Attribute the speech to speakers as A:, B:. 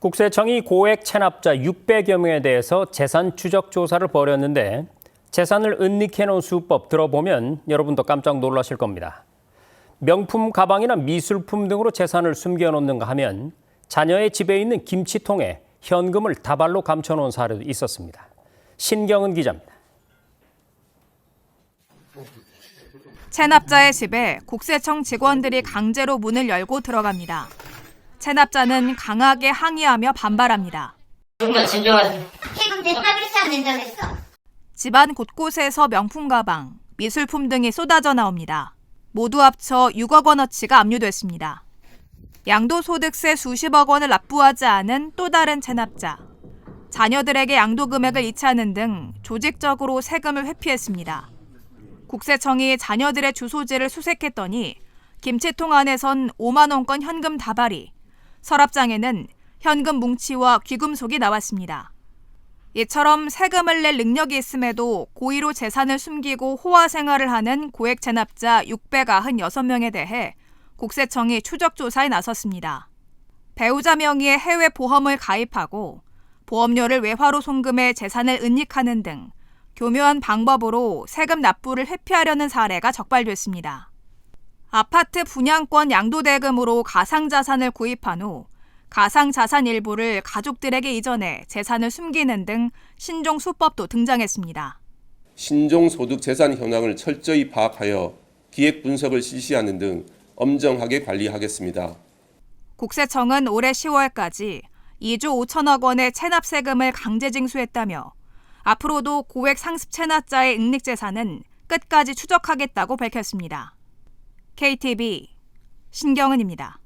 A: 국세청이 고액 체납자 600여 명에 대해서 재산 추적 조사를 벌였는데 재산을 은닉해 놓은 수법 들어보면 여러분도 깜짝 놀라실 겁니다. 명품 가방이나 미술품 등으로 재산을 숨겨 놓는가 하면 자녀의 집에 있는 김치통에 현금을 다발로 감춰 놓은 사례도 있었습니다. 신경은 기자입니다.
B: 체납자의 집에 국세청 직원들이 강제로 문을 열고 들어갑니다. 체납자는 강하게 항의하며 반발합니다.
C: 진정하세요.
D: 세금 했어.
B: 집안 곳곳에서 명품 가방, 미술품 등이 쏟아져 나옵니다. 모두 합쳐 6억 원어치가 압류됐습니다. 양도소득세 수십억 원을 납부하지 않은 또 다른 체납자. 자녀들에게 양도 금액을 이체하는 등 조직적으로 세금을 회피했습니다. 국세청이 자녀들의 주소지를 수색했더니 김치통 안에선 5만 원권 현금 다발이, 서랍장에는 현금 뭉치와 귀금속이 나왔습니다. 이처럼 세금을 낼 능력이 있음에도 고의로 재산을 숨기고 호화 생활을 하는 고액 체납자 696명에 대해 국세청이 추적 조사에 나섰습니다. 배우자 명의의 해외 보험을 가입하고 보험료를 외화로 송금해 재산을 은닉하는 등 교묘한 방법으로 세금 납부를 회피하려는 사례가 적발됐습니다. 아파트 분양권 양도대금으로 가상자산을 구입한 후 가상자산 일부를 가족들에게 이전해 재산을 숨기는 등 신종 수법도 등장했습니다.
E: 신종 소득 재산 현황을 철저히 파악하여 기획 분석을 실시하는 등 엄정하게 관리하겠습니다.
B: 국세청은 올해 10월까지 2조 5천억 원의 체납 세금을 강제 징수했다며 앞으로도 고액 상습 체납자의 은닉 재산은 끝까지 추적하겠다고 밝혔습니다. KTV 신경은입니다.